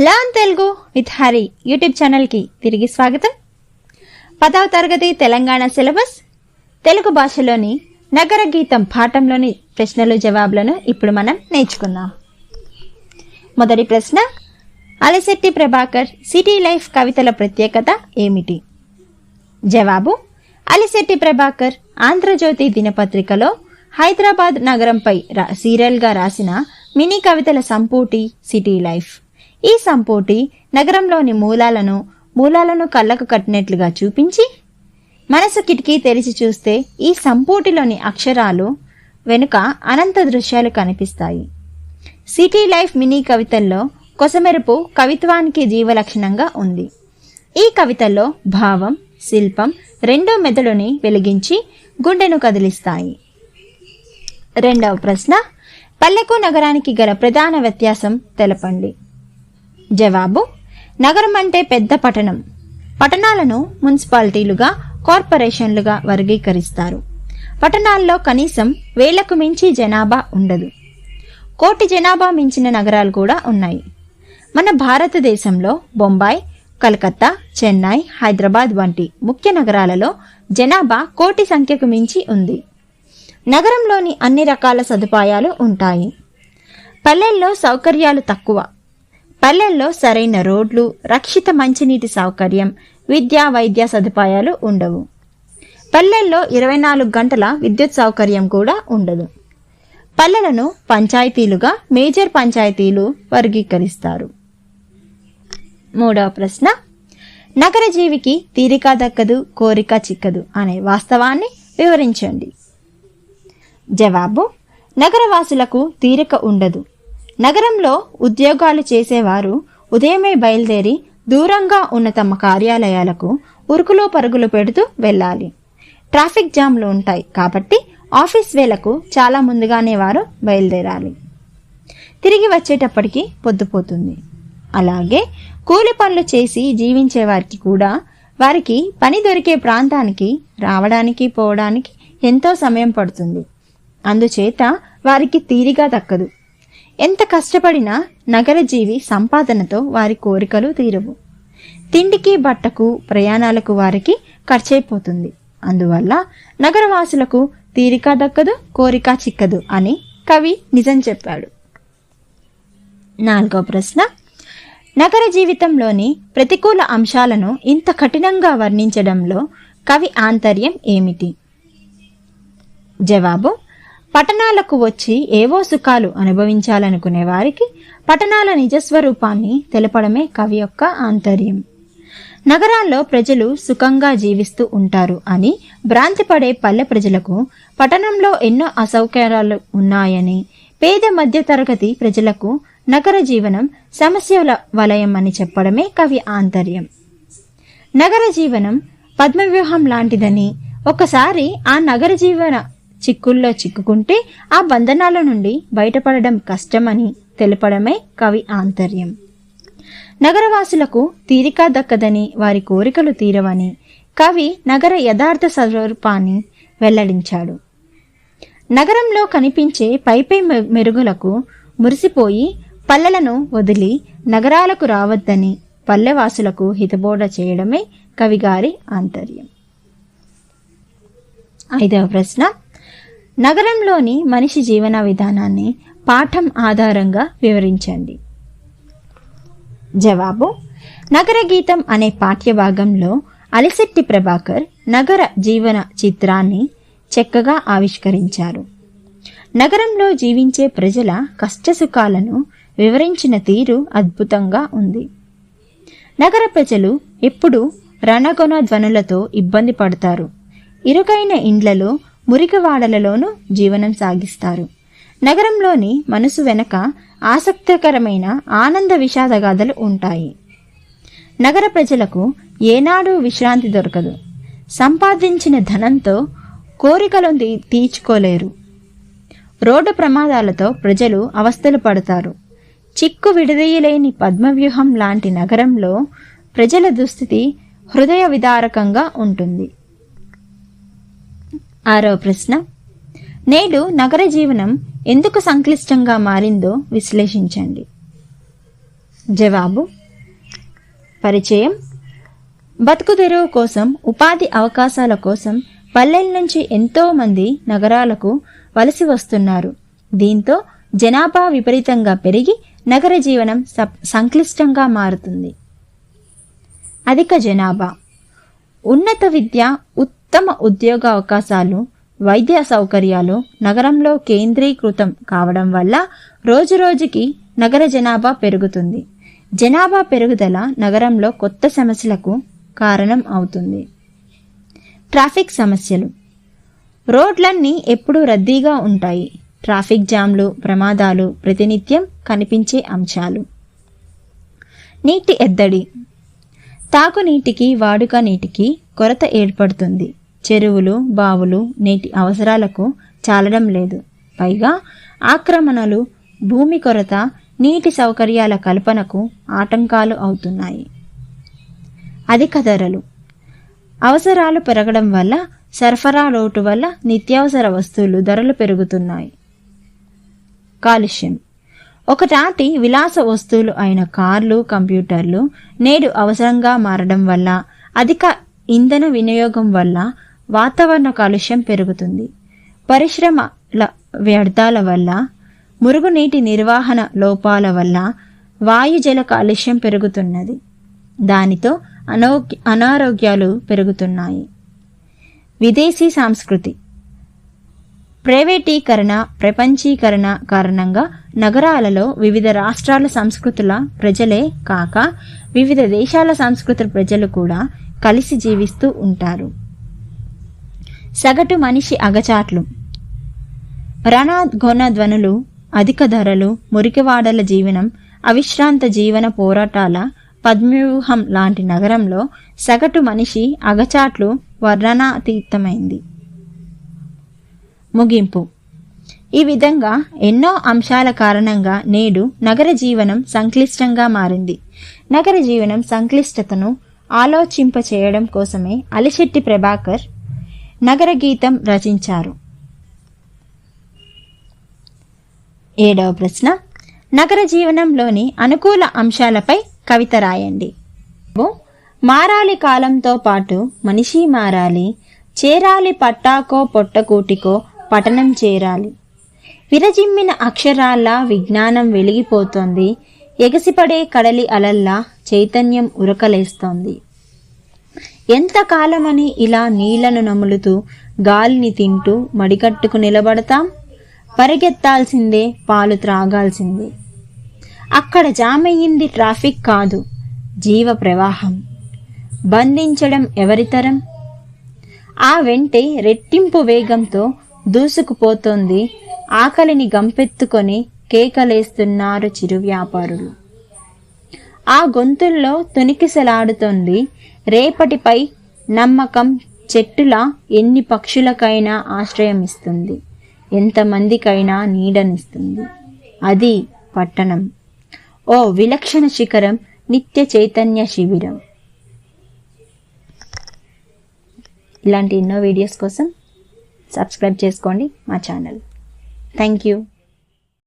Learn Telugu with Hari YouTube ఛానల్కి తిరిగి స్వాగతం. పదవ తరగతి తెలంగాణ సిలబస్. తెలుగు భాషలోని నగర గీతం పాఠంలోని ప్రశ్నలు జవాబులను ఇప్పుడు మనం నేర్చుకుందాం. మొదటి ప్రశ్న అలశెట్టి ప్రభాకర్ సిటీ లైఫ్ కవితల ప్రత్యేకత ఏమిటి? జవాబు అలిశెట్టి ప్రభాకర్ ఆంధ్రజ్యోతి దినపత్రికలో హైదరాబాద్ నగరంపై సీరియల్గా రాసిన మినీ కవితల సంపూటి సిటీ లైఫ్. ఈ సంపూటి నగరంలోని మూలాలను మూలాలను కళ్ళకు కట్టినట్లుగా చూపించి మనసు కిటికీ తెరిచి చూస్తే ఈ సంపూటిలోని అక్షరాలు వెనుక అనంత దృశ్యాలు కనిపిస్తాయి. సిటీ లైఫ్ మినీ కవితల్లో కొసమెరుపు కవిత్వానికి జీవలక్షణంగా ఉంది. ఈ కవితల్లో భావం శిల్పం రెండో మెదడుని వెలిగించి గుండెను కదిలిస్తాయి. రెండవ ప్రశ్న పల్లెకు నగరానికి గల ప్రధాన వ్యత్యాసం తెలపండి. జవాబు నగరం అంటే పెద్ద పట్టణం. పట్టణాలను మున్సిపాలిటీలుగా కార్పొరేషన్లుగా వర్గీకరిస్తారు. పట్టణాల్లో కనీసం వేలకు మించి జనాభా ఉండదు. కోటి జనాభా మించిన నగరాలు కూడా ఉన్నాయి. మన భారతదేశంలో బొంబాయి కలకత్తా చెన్నై హైదరాబాద్ వంటి ముఖ్య నగరాలలో జనాభా కోటి సంఖ్యకు మించి ఉంది. నగరంలోని అన్ని రకాల సదుపాయాలు ఉంటాయి. పల్లెల్లో సౌకర్యాలు తక్కువ. పల్లెల్లో సరైన రోడ్లు రక్షిత మంచినీటి సౌకర్యం విద్యా వైద్య సదుపాయాలు ఉండవు. పల్లెల్లో ఇరవై నాలుగు గంటల విద్యుత్ సౌకర్యం కూడా ఉండదు. పల్లెలను పంచాయతీలుగా మేజర్ పంచాయతీలు వర్గీకరిస్తారు. మూడవ ప్రశ్న. నగర జీవికి తీరిక దక్కదు కోరిక చిక్కదు అనే వాస్తవాన్ని వివరించండి. జవాబు. నగరవాసులకు తీరిక ఉండదు. నగరంలో ఉద్యోగాలు చేసేవారు ఉదయమే బయలుదేరి దూరంగా ఉన్న తమ కార్యాలయాలకు ఉరుకులో పరుగులు పెడుతూ వెళ్ళాలి. ట్రాఫిక్ జామ్లు ఉంటాయి కాబట్టి ఆఫీస్ వేలకు చాలా ముందుగానే వారు బయలుదేరాలి. తిరిగి వచ్చేటప్పటికి పొద్దుపోతుంది. అలాగే కూలి పనులు చేసి జీవించే వారికి కూడా వారికి పని దొరికే ప్రాంతానికి రావడానికి పోవడానికి ఎంతో సమయం పడుతుంది. అందుచేత వారికి తీరిగా దక్కదు ఎంత కష్టపడినా నగరజీవి సంపాదనతో వారి కోరికలు తీరవు. తిండికి బట్టకు ప్రయాణాలకు వారికి ఖర్చైపోతుంది. అందువల్ల నగరవాసులకు తీరిక దక్కదు కోరిక చిక్కదు అని కవి నిజం చెప్పాడు. నాలుగో ప్రశ్న. నగర జీవితంలోని ప్రతికూల అంశాలను ఇంత కఠినంగా వర్ణించడంలో కవి ఆంతర్యం ఏమిటి? జవాబు పట్టణాలకు వచ్చి ఏవో సుఖాలు అనుభవించాలనుకునే వారికి పట్టణాల నిజస్వరూపాన్ని తెలపడమే కవి యొక్క ఆంతర్యం. నగరాల్లో ప్రజలు సుఖంగా జీవిస్తూ ఉంటారు అని భ్రాంతిపడే పల్లె ప్రజలకు పట్టణంలో ఎన్నో అసౌకర్యాలు ఉన్నాయని పేద మధ్యతరగతి ప్రజలకు నగర జీవనం సమస్యల వలయం అని చెప్పడమే కవి ఆంతర్యం. నగర జీవనం పద్మవ్యూహం లాంటిదని ఒకసారి ఆ నగర జీవన చిక్కుల్లో చిక్కుకుంటే ఆ బంధనాల నుండి బయటపడడం కష్టమని తెలపడమే కవి ఆంతర్యం. నగరవాసులకు తీరిక దక్కదని వారి కోరికలు తీరవని కవి నగర యథార్థ స్వరూపాన్ని వెల్లడించాడు. నగరంలో కనిపించే పైపై మె- మెరుగులకు మురిసిపోయి పల్లెలను వదిలి నగరాలకు రావద్దని పల్లెవాసులకు హితబోధ చేయడమే కవిగారి ఆంతర్యం. ఐదవ ప్రశ్న నగరంలోని మనిషి జీవన విధానాన్ని పాఠం ఆధారంగా వివరించండి. జవాబు నగర గీతం అనే పాఠ్యభాగంలో అలిశెట్టి ప్రభాకర్ నగర జీవన చిత్రాన్ని చక్కగా ఆవిష్కరించారు. నగరంలో జీవించే ప్రజల కష్టసుఖాలను వివరించిన తీరు అద్భుతంగా ఉంది. నగర ప్రజలు ఎప్పుడూ రణగొన ధ్వనులతో ఇబ్బంది పడతారు. ఇరుకైన ఇండ్లలో మురికివాడలలోనూ జీవనం సాగిస్తారు. నగరంలోని మనసు వెనక ఆసక్తికరమైన ఆనంద విషాదగాథలు ఉంటాయి. నగర ప్రజలకు ఏనాడూ విశ్రాంతి దొరకదు. సంపాదించిన ధనంతో కోరికలు తీ- తీర్చుకోలేరు. రోడ్డు ప్రమాదాలతో ప్రజలు అవస్థలు పడతారు. చిక్కు విడదీయలేని పద్మవ్యూహం లాంటి నగరంలో ప్రజల దుస్థితి హృదయ విదారకంగా ఉంటుంది. ఆరో ప్రశ్న. నేడు నగర జీవనం ఎందుకు సంక్లిష్టంగా మారిందో విశ్లేషించండి. జవాబు. పరిచయం. బతుకు తెరువు కోసం ఉపాధి అవకాశాల కోసం పల్లెల నుంచి ఎంతో మంది నగరాలకు వలసి వస్తున్నారు. దీంతో జనాభా విపరీతంగా పెరిగి నగర జీవనం సంక్లిష్టంగా మారుతుంది. అధిక జనాభా. ఉన్నత విద్య ఉత్తమ ఉద్యోగ అవకాశాలు వైద్య సౌకర్యాలు నగరంలో కేంద్రీకృతం కావడం వల్ల రోజురోజుకి నగర జనాభా పెరుగుతుంది. జనాభా పెరుగుదల నగరంలో కొత్త సమస్యలకు కారణం అవుతుంది. ట్రాఫిక్ సమస్యలు. రోడ్లన్నీ ఎప్పుడూ రద్దీగా ఉంటాయి. ట్రాఫిక్ జామ్లు ప్రమాదాలు ప్రతినిత్యం కనిపించే అంశాలు. నీటి ఎద్దడి. తాగునీటికి వాడుక నీటికి కొరత ఏర్పడుతుంది. చెరువులు బావులు నీటి అవసరాలకు చాలడం లేదు. పైగా ఆక్రమణలు భూమి కొరత నీటి సౌకర్యాల కల్పనకు ఆటంకాలు అవుతున్నాయి. అధిక ధరలు. అవసరాలు పెరగడం వల్ల సరఫరా లోటు వల్ల నిత్యావసర వస్తువులు ధరలు పెరుగుతున్నాయి. కాలుష్యం. ఒకనాటి విలాస వస్తువులు అయిన కార్లు కంప్యూటర్లు నేడు అవసరంగా మారడం వల్ల అధిక ఇంధన వినియోగం వల్ల వాతావరణ కాలుష్యం పెరుగుతుంది. పరిశ్రమల వ్యర్థాల వల్ల మురుగునీటి నిర్వహణ లోపాల వల్ల వాయుజల కాలుష్యం పెరుగుతున్నది. దానితో అనో అనారోగ్యాలు పెరుగుతున్నాయి. విదేశీ సంస్కృతి. ప్రైవేటీకరణ ప్రపంచీకరణ కారణంగా నగరాలలో వివిధ రాష్ట్రాల సంస్కృతుల ప్రజలే కాక వివిధ దేశాల సంస్కృతుల ప్రజలు కూడా కలిసి జీవిస్తూ ఉంటారు. సగటు మనిషి అగచాట్లు. రణగొన ధ్వనులు అధిక ధరలు మురికివాడల జీవనం అవిశ్రాంత జీవన పోరాటాల పద్మ్యూహం లాంటి నగరంలో సగటు మనిషి అగచాట్లు వర్ణనాతీతమైంది. ముగింపు. ఈ విధంగా ఎన్నో అంశాల కారణంగా నేడు నగర జీవనం సంక్లిష్టంగా మారింది. నగర జీవనం సంక్లిష్టతను ఆలోచింప చేయడం కోసమే అలిశెట్టి ప్రభాకర్ నగరగీతం రచించారు. ఏడవ ప్రశ్న. నగర జీవనంలోని అనుకూల అంశాలపై కవిత రాయండి. మారాలి కాలంతో పాటు మనిషి మారాలి చేరాలి పట్టాకో పొట్టకూటికో పఠనం చేరాలి. విరజిమ్మిన అక్షరాల్లా విజ్ఞానం వెలిగిపోతోంది ఎగసిపడే కడలి అలల్లా చైతన్యం ఉరకలేస్తోంది. ఎంతకాలమని ఇలా నీళ్ళను నములుతూ గాలిని తింటూ మడికట్టుకు నిలబడతాం? పరిగెత్తాల్సిందే పాలు త్రాగాల్సిందే. అక్కడ జామయ్యింది ట్రాఫిక్ కాదు జీవ ప్రవాహం. బంధించడం ఎవరితరం ఆ వెంటే రెట్టింపు వేగంతో దూసుకుపోతోంది ఆకలిని గంపెత్తుకొని కేకలేస్తున్నారు చిరు వ్యాపారులు. ఆ గొంతుల్లో తునికిసలాడుతోంది రేపటిపై నమ్మకం చెట్టులా ఎన్ని పక్షులకైనా ఆశ్రయం ఇస్తుంది ఎంతమందికైనా నీడనిస్తుంది. అది పట్టణం. ఓ విలక్షణ శిఖరం నిత్య చైతన్య శిబిరం. ఇలాంటి ఎన్నో వీడియోస్ కోసం సబ్స్క్రైబ్ చేసుకోండి మా ఛానల్. Thank you.